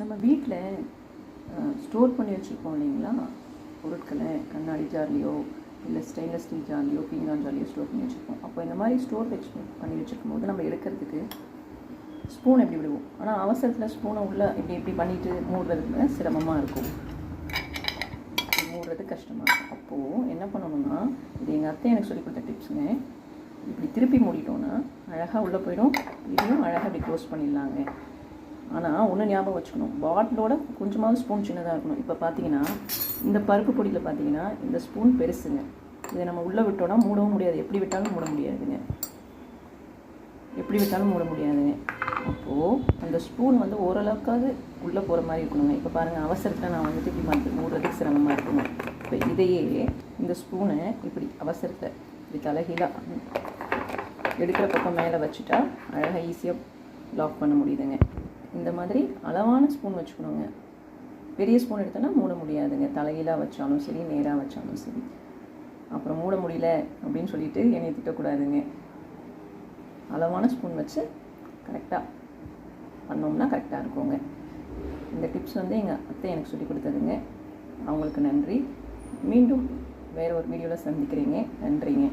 நம்ம வீட்டில் ஸ்டோர் பண்ணி வச்சுருக்கோம் இல்லைங்களா? பொருட்களை கண்ணாடி ஜார்லேயோ இல்லை ஸ்டெயின்லெஸ் ஸ்டீல் ஜார்லேயோ பீங்கான் ஜார்லேயோ ஸ்டோர் பண்ணி வச்சுருக்கோம். அப்போ இந்த மாதிரி ஸ்டோர் வச்சு பண்ணி வச்சுருக்கும் போது நம்ம எடுக்கிறதுக்கு ஸ்பூன் எப்படி விடுவோம்? ஆனால் அவசரத்தில் ஸ்பூனை உள்ளே இப்படி இப்படி பண்ணிட்டு மூடுறதுக்கு சிரமமாக இருக்கும். மூடுறது கஷ்டமாக இருக்கும். அப்போது என்ன பண்ணணும்னா இது எங்கள் அத்தை எனக்கு சொல்லி கொடுத்த டிப்ஸுங்க இப்படி திருப்பி மூடிட்டோன்னா அழகாக உள்ளே போயிடும். இதையும் அழகாக இப்படி க்ளோஸ் பண்ணிடலாங்க. ஆனால் ஒன்று ஞாபகம் வச்சுக்கணும். பாட்டிலோட கொஞ்சமாவது ஸ்பூன் சின்னதாக இருக்கணும். இப்போ பார்த்தீங்கன்னா இந்த பருப்பு பொடியில் பார்த்தீங்கன்னா இந்த ஸ்பூன் பெருசுங்க. இதை நம்ம உள்ளே விட்டோன்னா மூடவும் முடியாது. எப்படி விட்டாலும் மூட முடியாதுங்க. எப்படி விட்டாலும் மூட முடியாதுங்க. அப்போது அந்த ஸ்பூன் வந்து ஓரளவுக்காவது உள்ளே போகிற மாதிரி இருக்கணுங்க. இப்போ பாருங்கள் அவசரத்தில் நான் வந்துட்டு இப்படி வந்து மூடுறதுக்கு சிரமமாக இருக்கணும் இப்போ இதையே இந்த ஸ்பூனை இப்படி அவசரத்தை இப்படி தலைகீழாக எடுக்கிற பக்கம் மேலே வச்சுட்டா அழகாக ஈஸியாக லாக் பண்ண முடியுதுங்க. இந்த மாதிரி அளவான ஸ்பூன் வச்சுக்கணுங்க. பெரிய ஸ்பூன் எடுத்தோன்னா மூட முடியாதுங்க. தலையிலாக வச்சாலும் சரி நேராக வச்சாலும் சரி. அப்புறம் மூட முடியல அப்படின்னு சொல்லிட்டு என்னை திட்டக்கூடாதுங்க. அளவான ஸ்பூன் வச்சு கரெக்டாக பண்ணோம்னா கரெக்டாக இருக்குங்க. இந்த டிப்ஸ் வந்து எங்கள் அத்தை எனக்கு சொல்லி கொடுத்ததுங்க. அவங்களுக்கு நன்றி. மீண்டும் வேறு ஒரு வீடியோவில் சந்திக்கிறீங்க. நன்றிங்க.